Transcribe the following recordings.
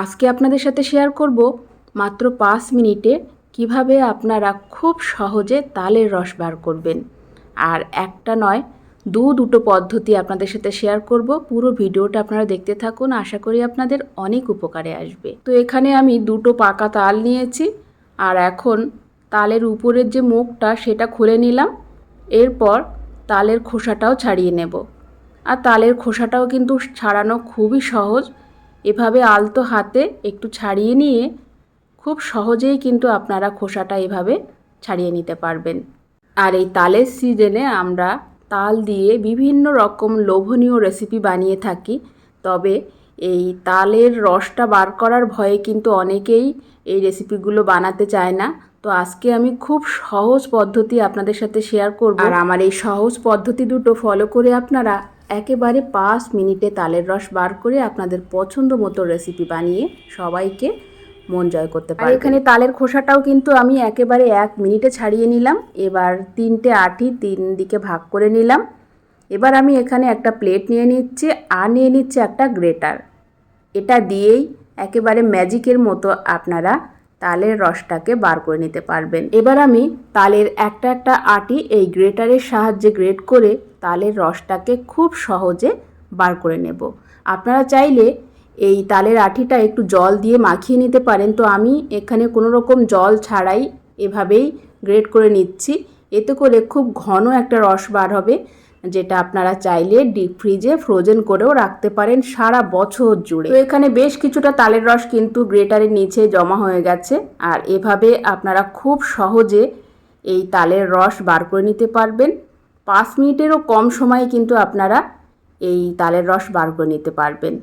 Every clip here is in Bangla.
আজকে আপনাদের সাথে শেয়ার করব মাত্র পাঁচ মিনিটে কীভাবে আপনারা খুব সহজে তালের রস বার করবেন। আর একটা নয়, দু দুটো পদ্ধতি আপনাদের সাথে শেয়ার করব। পুরো ভিডিওটা আপনারা দেখতে থাকুন, আশা করি আপনাদের অনেক উপকারে আসবে। তো এখানে আমি দুটো পাকা তাল নিয়েছি, আর এখন তালের উপরের যে মুখটা সেটা খুলে নিলাম। এরপর তালের খোসাটাও ছাড়িয়ে নেব। আর তালের খোসাটাও কিন্তু ছাড়ানো খুবই সহজ। এভাবে আলতো হাতে একটু ছাড়িয়ে নিয়ে খুব সহজেই কিন্তু আপনারা খোসাটা এভাবে ছাড়িয়ে নিতে পারবেন। আর এই তালের সিজনে আমরা তাল দিয়ে বিভিন্ন রকম লোভনীয় রেসিপি বানিয়ে থাকি, তবে এই তালের রসটা বার করার ভয়ে কিন্তু অনেকেই এই রেসিপিগুলো বানাতে চায় না। তো আজকে আমি খুব সহজ পদ্ধতি আপনাদের সাথে শেয়ার করব। আর আমার এই সহজ পদ্ধতি দুটো ফলো করে আপনারা একেবারে পাঁচ মিনিটে তালের রস বার করে আপনাদের পছন্দ মতো রেসিপি বানিয়ে সবাইকে মন জয় করতে পারে এখানে তালের খোসাটাও কিন্তু আমি একেবারে এক মিনিটে ছাড়িয়ে নিলাম। এবার তিনটে আটি তিন দিকে ভাগ করে নিলাম। এবার আমি এখানে একটা প্লেট নিয়ে নিচ্ছি আর নিয়ে নিচ্ছি একটা গ্রেটার এটা দিয়েই একেবারে ম্যাজিকের মতো আপনারা তালের রসটাকে বার করে নিতে পারবেন। এবার আমি তালের একটা একটা আটি এই গ্রেটারের সাহায্যে গ্রেট করে তালের রসটাকে খুব সহজে বার করে নেব। আপনারা চাইলে এই তালের আঠিটা একটু জল দিয়ে মাখিয়ে নিতে পারেন। তো আমি এখানে কোনো রকম জল ছাড়াই এভাবেই গ্রেট করে নিচ্ছি। এতে করে খুব ঘন একটা রস বার হবে। যেটা আপনারা চাইলে ডিপ ফ্রিজে ফ্রোজেন করেও রাখতে পারেন সারা বছর জুড়ে। তো এখানে বেশ কিছুটা তালের রস কিন্তু গ্রেটারের নিচে জমা হয়ে গেছে আর এভাবে আপনারা খুব সহজে এই তালের রস বার করে নিতে পারবেন। পাঁচ মিনিটেরও কম সময়ে কিন্তু আপনারা এই তালের রস বার করে নিতে পারবেন।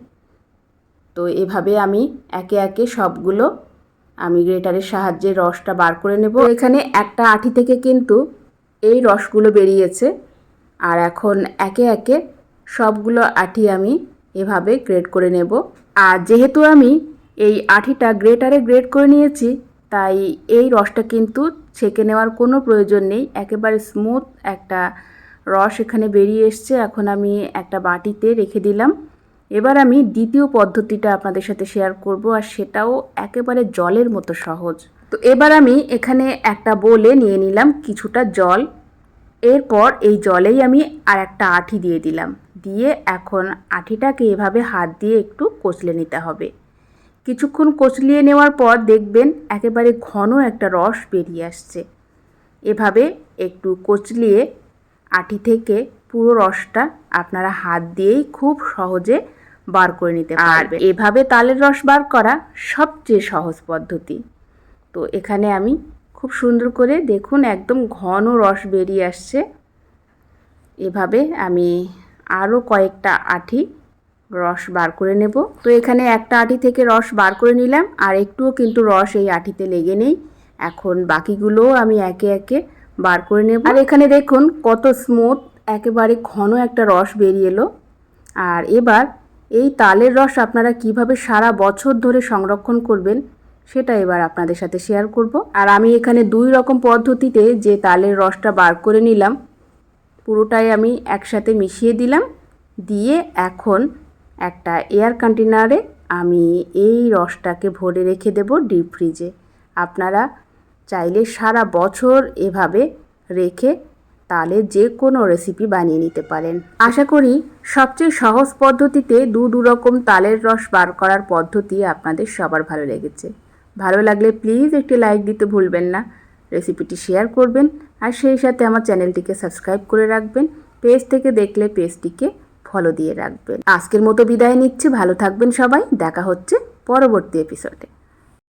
তো এভাবে আমি একে একে সবগুলো আমি গ্রেটারের সাহায্যে রসটা বার করে নেব। এখানে একটা আঠি থেকে কিন্তু এই রসগুলো বেরিয়েছে। আর এখন একে একে সবগুলো আঠি আমি এভাবে গ্রেড করে নেব। আর যেহেতু আমি এই আঠিটা গ্রেটারে গ্রেড করে নিয়েছি, তাই এই রসটা কিন্তু ছেঁকে নেওয়ার কোনো প্রয়োজন নেই। একেবারে স্মুথ একটা রস এখানে বেরিয়ে এসছে। এখন আমি একটা বাটিতে রেখে দিলাম। এবার আমি দ্বিতীয় পদ্ধতিটা আপনাদের সাথে শেয়ার করব, আর সেটাও একেবারে জলের মতো সহজ। তো এবার আমি এখানে একটা বলে নিয়ে নিলাম কিছুটা জল। এরপর এই জলেই আমি আর একটা আঠি দিয়ে দিলাম। দিয়ে এখন আঠিটাকে এভাবে হাত দিয়ে একটু কচলে নিতে হবে। কিছুক্ষণ কচলিয়ে নেওয়ার পর দেখবেন একেবারে ঘন একটা রস বেরিয়ে আসছে। এভাবে একটু কচলিয়ে আঠি থেকে পুরো রসটা আপনারা হাত দিয়েই খুব সহজে বার করে নিতে পারবেন। এভাবে তালের রস বার করা সবচেয়ে সহজ পদ্ধতি। তো এখানে আমি খুব সুন্দর করে দেখুন, একদম ঘন রস বেরিয়ে আসছে। এভাবে আমি আরও কয়েকটা আঠি রস বার করে নেব। তো এখানে একটা আঠি থেকে রস বার করে নিলাম, আর একটুও কিন্তু রস এই আঠিতে লেগে নেই। এখন বাকিগুলোও আমি একে একে বার করে নেব। আর এখানে দেখুন কত স্মুথ একেবারে ঘন একটা রস বেরিয়ে এলো। আর এবার এই তালের রস আপনারা কীভাবে সারা বছর ধরে সংরক্ষণ করবেন সেটা এবার আপনাদের সাথে শেয়ার করব। আর আমি এখানে দুই রকম পদ্ধতিতে যে তালের রসটা বার করে নিলাম, পুরোটাই আমি একসাথে মিশিয়ে দিলাম। দিয়ে এখন একটা এয়ার কন্টেনারে আমি এই রসটাকে ভরে রেখে দেব ডিপ ফ্রিজে আপনারা চাইলে সারা বছর এভাবে রেখে তাহলে যে কোনো রেসিপি বানিয়ে নিতে পারেন। আশা করি সবচেয়ে সহজ পদ্ধতিতে দু রকম তালের রস বার করার পদ্ধতি আপনাদের সবার ভালো লেগেছে। ভালো লাগলে প্লিজ একটি লাইক দিতে ভুলবেন না। রেসিপিটি শেয়ার করবেন আর সেই সাথে আমার চ্যানেলটিকে সাবস্ক্রাইব করে রাখবেন। পেজ থেকে দেখলে পেজটিকে ফলো দিয়ে রাখবেন। আজকের মতো বিদায় নিচ্ছে। ভালো থাকবেন সবাই। দেখা হচ্ছে পরবর্তী এপিসোডে